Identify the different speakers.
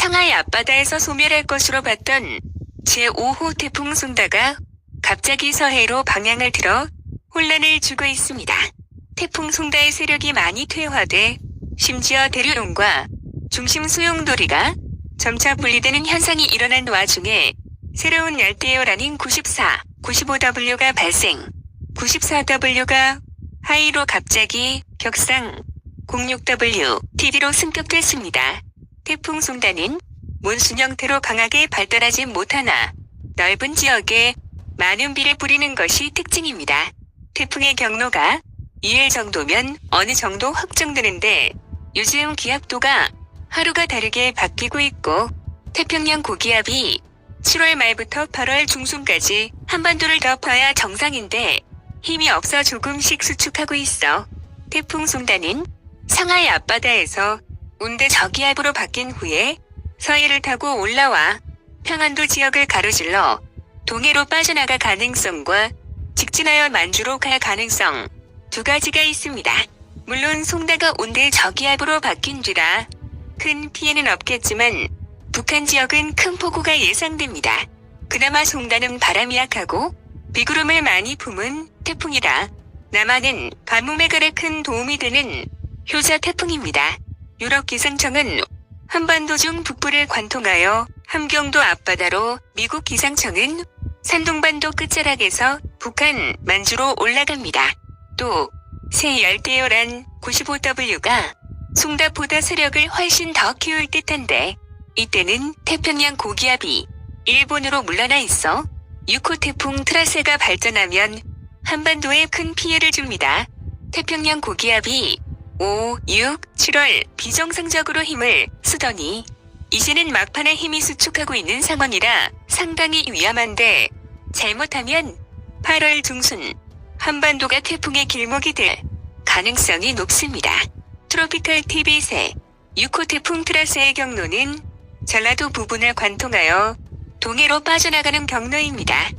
Speaker 1: 상하이 앞바다에서 소멸할 것으로 봤던 제5호 태풍 손다가 갑자기 서해로 방향을 틀어 혼란을 주고 있습니다. 태풍 송다의 세력이 많이 퇴화돼 심지어 대류용과 중심 소용돌이가 점차 분리되는 현상이 일어난 와중에 새로운 열대요라는 94, 95W가 발생. 94W가 하이로 갑자기 격상 06W TV로 승격됐습니다. 태풍 송다는 몬순 형태로 강하게 발달하지 못하나 넓은 지역에 많은 비를 뿌리는 것이 특징입니다. 태풍의 경로가 2일 정도면 어느 정도 확정되는데 요즘 기압도가 하루가 다르게 바뀌고 있고 태평양 고기압이 7월 말부터 8월 중순까지 한반도를 덮어야 정상인데 힘이 없어 조금씩 수축하고 있어. 태풍 송다는 상하이 앞바다에서 온대 저기압으로 바뀐 후에 서해를 타고 올라와 평안도 지역을 가로질러 동해로 빠져나갈 가능성과 직진하여 만주로 갈 가능성 두 가지가 있습니다. 물론 송다가 온대 저기압으로 바뀐 뒤라 큰 피해는 없겠지만 북한 지역은 큰 폭우가 예상됩니다. 그나마 송다는 바람이 약하고 비구름을 많이 품은 태풍이라 남한은 그래 큰 도움이 되는 효자 태풍입니다. 유럽 기상청은 한반도 중 북부를 관통하여 함경도 앞바다로 미국 기상청은 산동반도 끝자락에서 북한 만주로 올라갑니다. 또 새 열대요란 95W가 송다보다 세력을 훨씬 더 키울 듯한데 이때는 태평양 고기압이 일본으로 물러나 있어 6호 태풍 트라세가 발전하면 한반도에 큰 피해를 줍니다. 태평양 고기압이 5, 6, 7월 비정상적으로 힘을 쓰더니 이제는 막판에 힘이 수축하고 있는 상황이라 상당히 위험한데 잘못하면 8월 중순 한반도가 태풍의 길목이 될 가능성이 높습니다. 트로피컬 TV세 6호 태풍 트라스의 경로는 전라도 부분을 관통하여 동해로 빠져나가는 경로입니다.